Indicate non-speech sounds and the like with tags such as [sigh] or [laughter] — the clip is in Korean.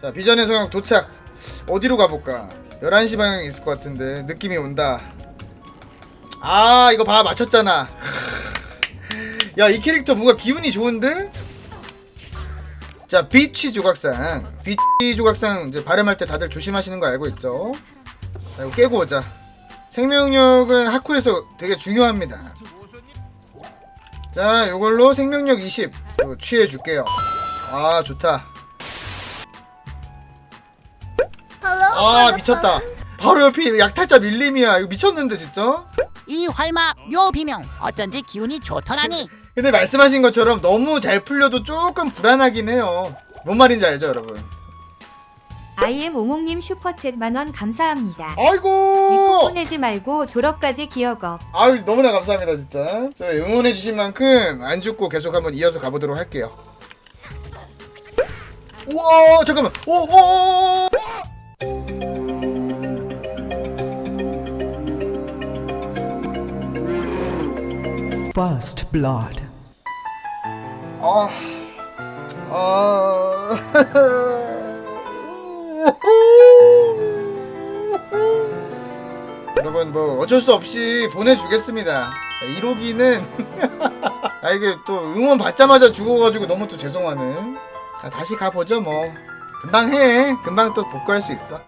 자 비전의 성형 도착. 어디로 가볼까? 11시 방향에 있을 것 같은데 느낌이 온다. 아 이거 봐 맞췄잖아. [laughs] 야 이 캐릭터 뭔가 기운이 좋은데? 자 비치 조각상. 비치 조각상 이제 발음할 때 다들 조심하시는 거 알고 있죠? 자 이거 깨고 오자. 생명력은 하쿠에서 되게 중요합니다. 자 요걸로 생명력 20 이거 취해 줄게요. 아 좋다 아 미쳤다. 바로 옆이 약탈자 밀림이야. 이거 미쳤는데 진짜? 이 활마 묘 비명. 어쩐지 기운이 좋더라니. 근데 말씀하신 것처럼 너무 잘 풀려도 조금 불안하긴 해요. 뭔 말인지 알죠 여러분? 아이엠 오목님 슈퍼챗 만원 감사합니다. 믿고 아이고! 보내지 말고 졸업까지 기억업. 아유 너무나 감사합니다 진짜. 저희 응원해주신 만큼 안 죽고 계속 한번 이어서 가보도록 할게요. 우와 잠깐만. 오오오 First blood. 아, 아, 여러분 뭐 어쩔 수 없이 보내주겠습니다. 1호기는 [laughs] 아 이게 또 응원 받자마자 죽어가지고 너무 또 죄송하네. 자 다시 가보죠 뭐. 금방 해. 금방 또 복구할 수 있어.